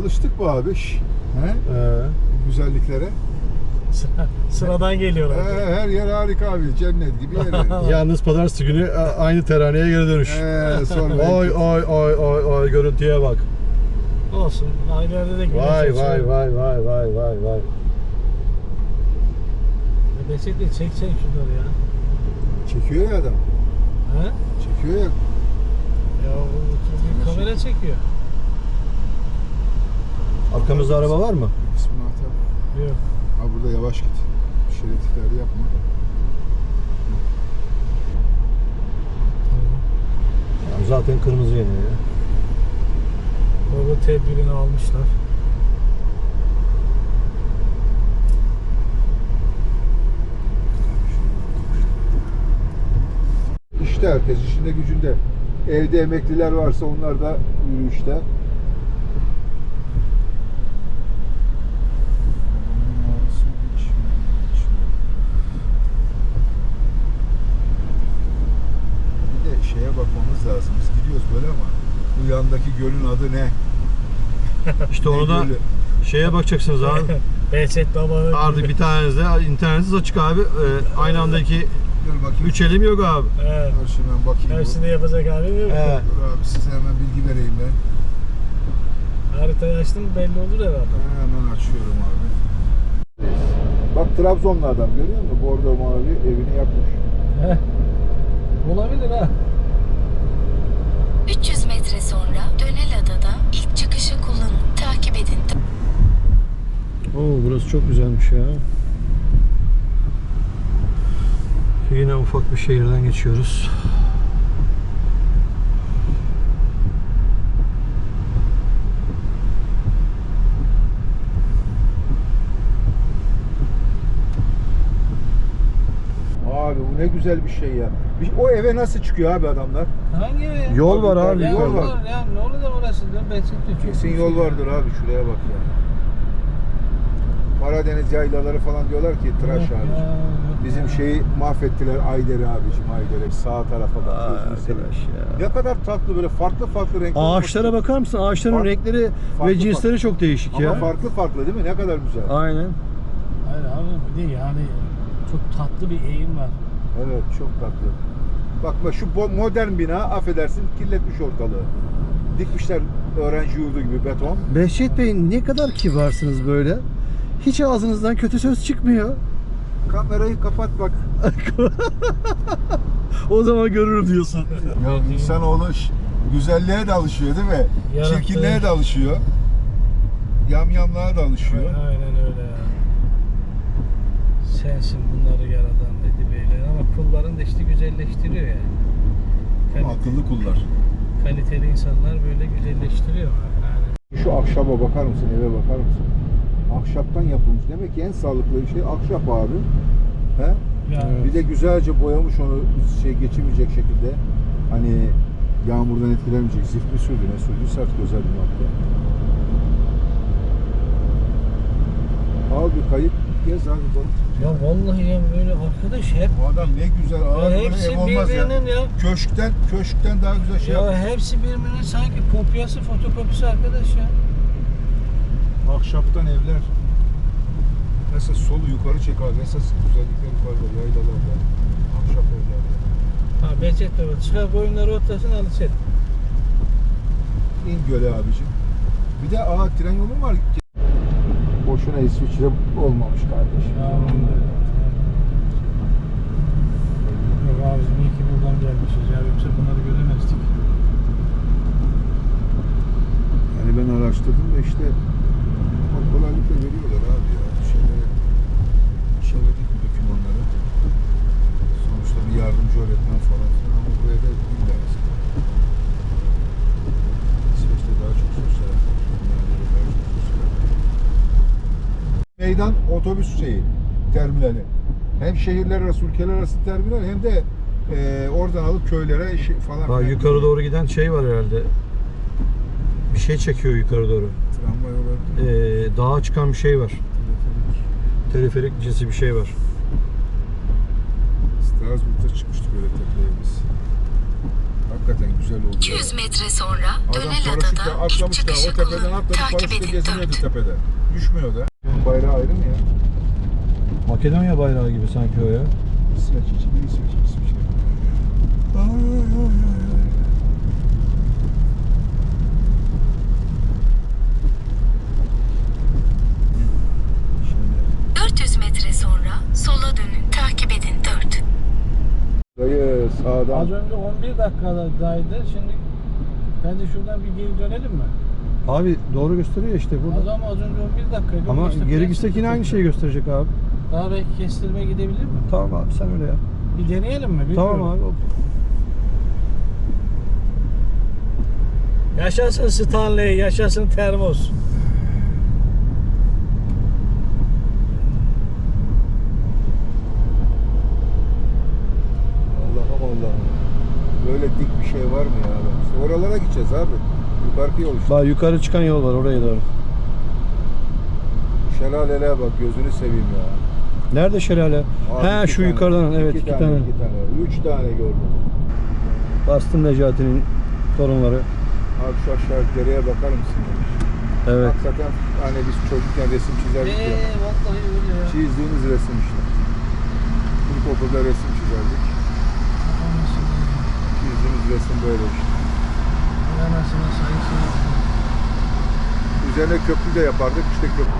Alıştık bu abi. Şş. He? Ee, Bu güzelliklere. Sıra- Sıradan geliyorlar. He, her yer harika abi. Cennet gibi yer. yalnız pazartesi günü a- aynı teraneye geri dönüş. He, sonra Oy oy oy oy oy görüntüye bak. Olsun. Aynı yerde de güneş Vay vay vay vay vay vay vay. Behçet de çek çek şunları ya. Çekiyor ya adam. He? Çekiyor ya. Ya o bir kamera çekiyor. Arkamızda araba var mı? Bismillah. Yok. Ha burada yavaş git. Şeritlikleri yapma. Ya zaten kırmızı yanıyor ya. Baba tedbirini almışlar. İşte herkes işinde gücünde. Evde emekliler varsa onlar da yürüyüşte. Bir de şeye bakmamız lazım. Biz gidiyoruz böyle ama bu yandaki gölün adı ne? İşte onu da şeye bakacaksınız abi. Behçet baba. Artık bir tanenizde internetiniz açık abi. Ee, aynı andaki Dur bakayım. üç elim yok abi. He. Dur şimdi ben bakayım. Hepsini yapacak halim yok. He. Dur abi size hemen bilgi vereyim ben. Haritayı açtım belli olur herhalde. Hemen açıyorum abi. Bak Trabzonlu adam görüyor musun? Bordo mavi evini yapmış. Olabilir ha. Oo burası çok güzelmiş ya. Yine ufak bir şehirden geçiyoruz. Abi bu ne güzel bir şey ya. Bir- O eve nasıl çıkıyor abi adamlar? Hangi ev? Yol var abi. Ya Yol yol var. var ya. Ne olur da burası da Behçet de çok Kesin yol vardır abi şuraya bak ya. Karadeniz yaylaları falan diyorlar ki tıraş Yok abi. ya, yok Bizim ya. şeyi mahvettiler Ayder'i abicim Ayder'i sağ tarafa bak. Aa, gözünü seveyim. arkadaş ya. Ne kadar tatlı böyle farklı farklı renkler. Ağaçlara bakar mısın? Ağaçların Fark- renkleri farklı ve cinsleri çok değişik Ama ya. farklı farklı değil mi? Ne kadar güzel. Aynen. Hayır abi bir de yani çok tatlı bir eğim var. Evet çok tatlı. Bak bak şu modern bina affedersin kirletmiş ortalığı. Dikmişler öğrenci yurdu gibi beton. Behçet Bey ne kadar kibarsınız böyle. Hiç ağzınızdan kötü söz çıkmıyor. Kamerayı kapat bak. O zaman görürüm diyorsun. Ya insanoğlu güzelliğe de alışıyor değil mi? Yarattığı- Çirkinliğe de alışıyor. Yamyamlığa da alışıyor. Aynen öyle ya. Sensin bunları yaratan dedi beyler ama kulların da işte güzelleştiriyor yani. Ama Kalite- akıllı kullar. kaliteli insanlar böyle güzelleştiriyor. Yani Şu ahşaba bakar mısın? Eve bakar mısın? Ahşaptan yapılmış. Demek ki en sağlıklı şey ahşap abi. He? Yani Bir de güzelce boyamış onu şey geçirmeyecek şekilde. Hani yağmurdan etkilenmeyecek. Zift mi sürdü ne sürdü? Sert özel bir madde. Al bir kayıp gez abi bak. ya vallahi ya böyle arkadaş hep Bu adam ne güzel ağır ya hepsi ev olmaz ya. birbirinin ya. Köşkten köşkten daha güzel şey Ya yap. hepsi birbirinin sanki kopyası, fotokopisi arkadaş ya. Ahşaptan evler. Mesela solu yukarı çek abi. Esas güzellikler yukarıda yaylalarda. Ahşap evler. ya. Ha Behçet var. Çıkar koyunları otlasın alışır. İn göle abicim. Bir de aa tren yolu mu var? Boşuna İsviçre olmamış kardeşim. Ya vallahi. Yok abicim iyi ki buradan gelmişiz ya. Yoksa bunları göremezdik. Yani ben araştırdım da işte o kolaylıkla veriyorlar abi ya. Şeyleri çevirdik bu dokümanları. Sonuçta bir yardımcı öğretmen falan filan ama buraya da değil lazım. İsveç'te daha çok sosyal hayat var. Finlandiya'da daha çok sosyal hayat var. Meydan otobüs şeyi, terminali. Hem şehirler arası, ülkeler arası terminal hem de e, oradan alıp köylere şey, falan Daha filan yukarı doğru giden şey var herhalde. Bir şey çekiyor yukarı doğru. Tramvay olabilir. Ee, dağa çıkan bir şey var. Teleferik. Teleferik cinsi bir şey var. Strasbourg'da çıkmıştık öyle tepeye biz. Hakikaten güzel oldu. 200 metre sonra Dönel Adada ilk atlamış da çıkışı o tepeden kullanın. atladı Takip 4. tepede. Düşmüyor da. Bayrağı ayrı mı ya? Makedonya bayrağı gibi sanki o ya. İsveç için bir İsveç İsveç. Ay ay ay ay ay. Şöyle. 400 metre sonra sola dönün. Takip edin 4. Dayı sağdan. Az önce 11 dakikadaydı. Şimdi bence şuradan bir geri dönelim mi? Abi doğru gösteriyor işte Az burada. ama az önce 11 dakikaydı. Ama 15 dakika geri gitsek yine aynı şeyi gösterecek abi. Daha belki kestirme gidebilir mi? Tamam abi sen öyle yap. Bir deneyelim mi? Tamam Bilmiyorum. abi. Yaşasın Stanley, yaşasın termos. Allah'ım Allah'ım. Böyle dik bir şey var mı ya? Oralara gideceğiz abi. Yukarı yol işte. Bak yukarı çıkan yol var oraya doğru. Şelalelere bak gözünü seveyim ya. Nerede şelale? Abi He iki şu tane, yukarıdan evet iki, tane. iki tane. Üç tane gördüm. Bastın Necati'nin torunları. Abi şu aşağı dereye bakar mısın? Evet. Hakikaten hani biz çocukken resim çizerdik ya. Eee vallahi öyle ya. Çizdiğimiz resim işte. İlkokulda resim çizerdik. Çizdiğimiz resim böyle işte. Anasını sayısını. Üzerine köprü de yapardık işte köprü.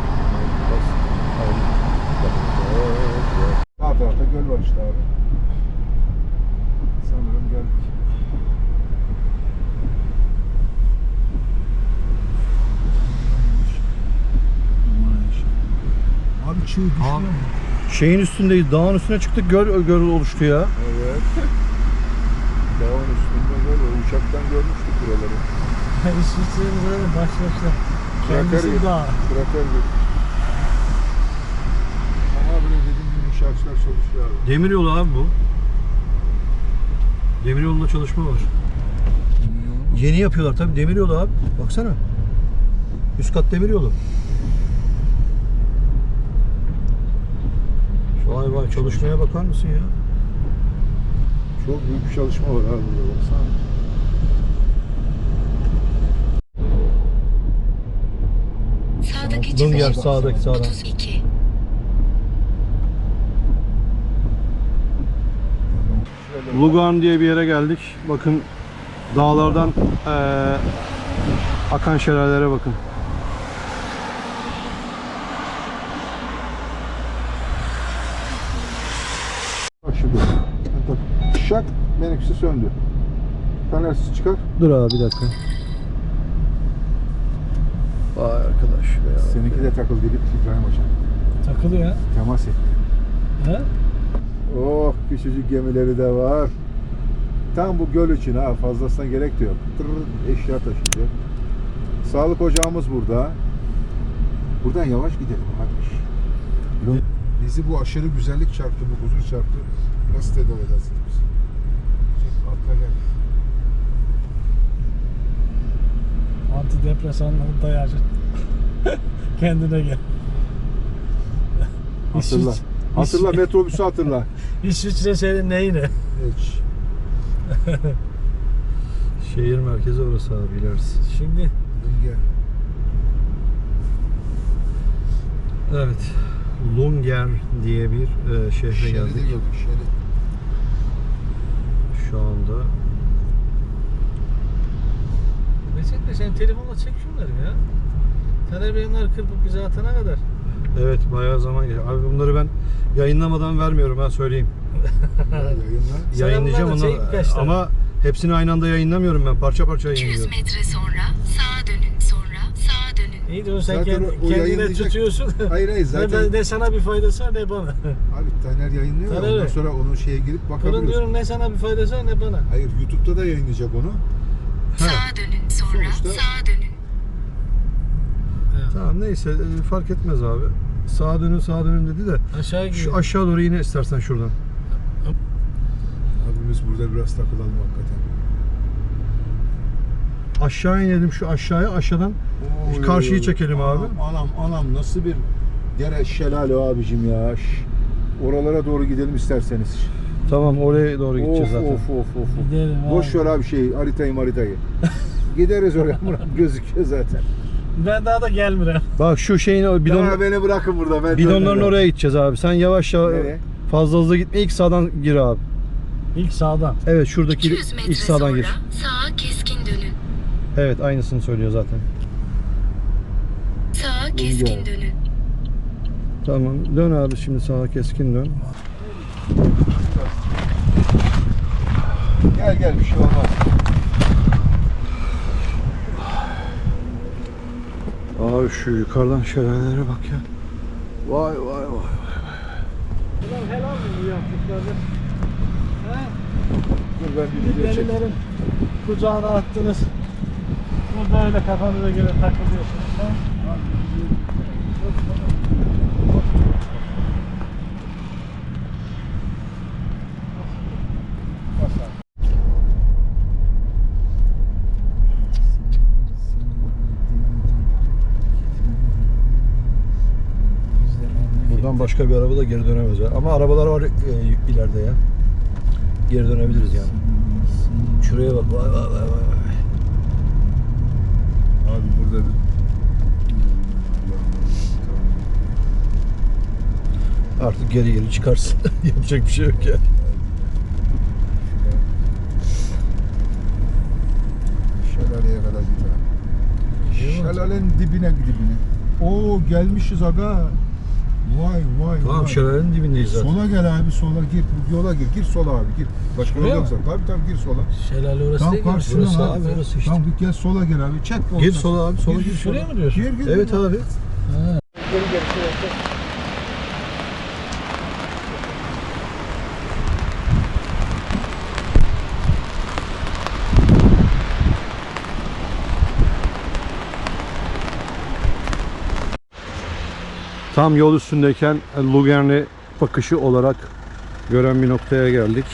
Sağ tarafta göl var işte abi. Sanırım geldik. Abi çığ düşüyor mu? Şeyin üstündeyiz. Dağın üstüne çıktık. Göl, göl oluştu ya. Evet. İsviçre'nin böyle baş. Kraker Kendisi dağ. Kraker gibi. Ama böyle dediğim gibi inşaatçılar çalışıyor abi. Demiryolu abi bu. Demiryolunda çalışma var. Yeni yapıyorlar tabii demiryolu abi. Baksana. Üst kat demiryolu. Vay vay çalışmaya bakar mısın ya? Çok büyük bir çalışma var abi burada baksana. Dön gel çıkış sağdaki sağdan. 32. Şöyle Lugan diye bir yere geldik. Bakın dağlardan eee, akan şelalelere bakın. bak şimdi. Bak, Şak benimkisi söndü. Fenersiz çıkar. Dur abi bir dakika. Vay arkadaş be ya. Seninki de takıldı gidip İbrahim Hoca. Takılıyor ha. Temas etti. Ha? Oh küçücük gemileri de var. Tam bu göl için ha fazlasına gerek de yok. Tırr, eşya taşıyacak. Sağlık ocağımız burada. Buradan yavaş gidelim kardeş. Bizi bu aşırı güzellik çarptı, bu huzur çarptı. Nasıl tedavi edersiniz bizi? Çek, Atla gel. Antidepresanları dayacı. Kendine gel. Hatırla. İsviç- Hatırla metrobüsü hatırla. İsviçre senin neyine? Hiç. Şehir merkezi orası abi ilerisi. Şimdi gel. Evet. Lunger diye bir e, şehre Şeridi geldik. gördük, şerit. Şu anda. Bey sen telefonla çek şunları ya. Tenebeğinler kırpıp bize atana kadar. Evet bayağı zaman geçti. Abi bunları ben yayınlamadan vermiyorum ben söyleyeyim. Yayınla. Sen Yayınlayacağım da onu tane. ama hepsini aynı anda yayınlamıyorum ben. Parça parça 200 yayınlıyorum. metre sonra sağa dönün. Sonra sağa dönün. İyi de sen Zaten kendi, o kendine yayınlayacak- tutuyorsun. Hayır hayır ne, zaten ben- ne sana bir faydası var ne bana. abi Taner yayınlıyor ya, Taner ondan sonra onun şeye girip Fırın bakabiliyorsun. diyorum ne sana bir faydası var ne bana. Hayır YouTube'da da yayınlayacak onu. Dönün. Sonra Sonuçta- sağa dönün. Tamam neyse e, fark etmez abi. Sağa dönün sağa dönün dedi de. Aşağı Şu gidiyor. aşağı doğru yine istersen şuradan. Abimiz burada biraz takılalım hakikaten. Aşağı inelim şu aşağıya aşağıdan Oy, karşıyı oy, oy. çekelim abi. Anam anam anam nasıl bir dere şelale abicim ya. Şş. Oralara doğru gidelim isterseniz. Tamam oraya doğru Of gideceğiz zaten. of of of. of. Gidelim abi. Boş ver abi şey haritayı haritayı. Gideriz oraya Murat gözüküyor zaten. Ben daha da gelmiyorum. Bak şu şeyin o bidon, Daha beni bırakın burada. Ben bidonların oraya gideceğiz abi. Sen yavaş yavaş Nereye? fazla hızlı gitme ilk sağdan gir abi. İlk sağdan. Evet şuradaki 200 metre ilk sağdan sonra gir. sağa keskin dönün. Evet aynısını söylüyor zaten. Sağa keskin dönün. Tamam dön abi şimdi sağa keskin dön. Gel gel bir şey olmaz. Abi şu yukarıdan şelalelere bak ya. Vay vay vay. Ulan helal mi bu yaptıkları? He? Dur ben bir video çekeyim. Kucağına attınız. Burada öyle kafanıza göre takılıyorsunuz. He? Buradan başka bir araba da geri dönemez. Ama arabalar var e, ileride ya. Geri dönebiliriz yani. Şuraya bak vay vay vay vay. Abi burada bir... Artık geri geri çıkarsın. Yapacak bir şey yok ya. Şelaleye kadar gidelim. Şelalenin dibine dibine. Oo gelmişiz aga. Vay vay Tamam vay. şelalenin dibindeyiz zaten. Sola gel abi sola gir. Yola gir. Gir sola abi gir. Başka yol Şuraya yoksa. mı? Tabii tabii gir sola. Şelale orası Tam değil mi? karşısına Burası abi. abi, orası işte. Tamam gel sola gel abi. Çek Gir ortasına. sola abi sola gir. Şuraya sola. mı diyorsun? Gir gir. Evet abi. Ha. Tam yol üstündeyken Lugern'e bakışı olarak gören bir noktaya geldik.